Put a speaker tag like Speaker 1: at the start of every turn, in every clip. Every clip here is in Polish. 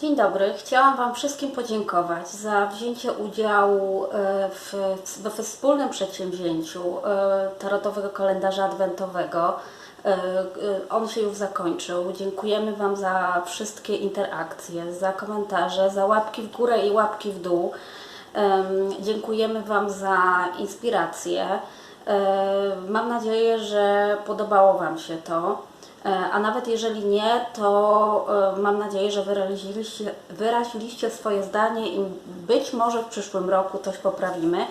Speaker 1: Dzień dobry. Chciałam Wam wszystkim podziękować za wzięcie udziału e, w, we wspólnym przedsięwzięciu e, tarotowego kalendarza adwentowego. E, On się już zakończył. Dziękujemy Wam za wszystkie interakcje, za komentarze, za łapki w górę i łapki w dół. Em, Dziękujemy Wam za inspirację. E, Mam nadzieję, że podobało Wam się to. E, A nawet jeżeli nie, to e, mam nadzieję, że wyraziliście, wyraziliście swoje zdanie i być może w przyszłym roku coś poprawimy.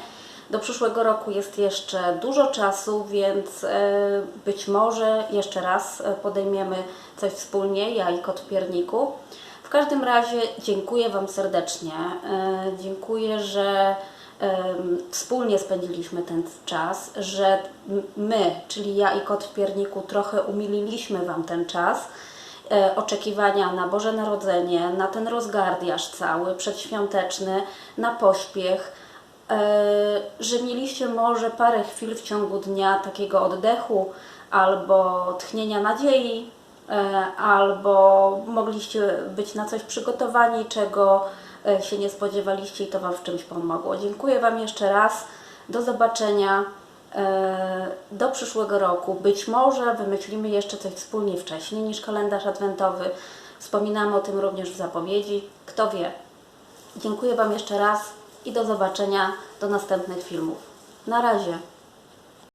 Speaker 1: Do przyszłego roku jest jeszcze dużo czasu, więc e, być może jeszcze raz podejmiemy coś wspólnie, ja i kot w pierniku. W każdym razie dziękuję Wam serdecznie. Dziękuję, że wspólnie spędziliśmy ten czas, że my, czyli ja i kot w pierniku, trochę umililiśmy Wam ten czas e, oczekiwania na Boże Narodzenie, na ten rozgardiaż cały, przedświąteczny, na pośpiech, e, że mieliście może parę chwil w ciągu dnia takiego oddechu albo tchnienia nadziei, albo mogliście być na coś przygotowani, czego e, się nie spodziewaliście i to Wam w czymś pomogło. Dziękuję Wam jeszcze raz. Do zobaczenia e, do przyszłego roku. Być może wymyślimy jeszcze coś wspólnie wcześniej niż kalendarz adwentowy. Wspominamy o tym również w zapowiedzi. Kto wie. Dziękuję Wam jeszcze raz i do zobaczenia do następnych filmów. Na razie.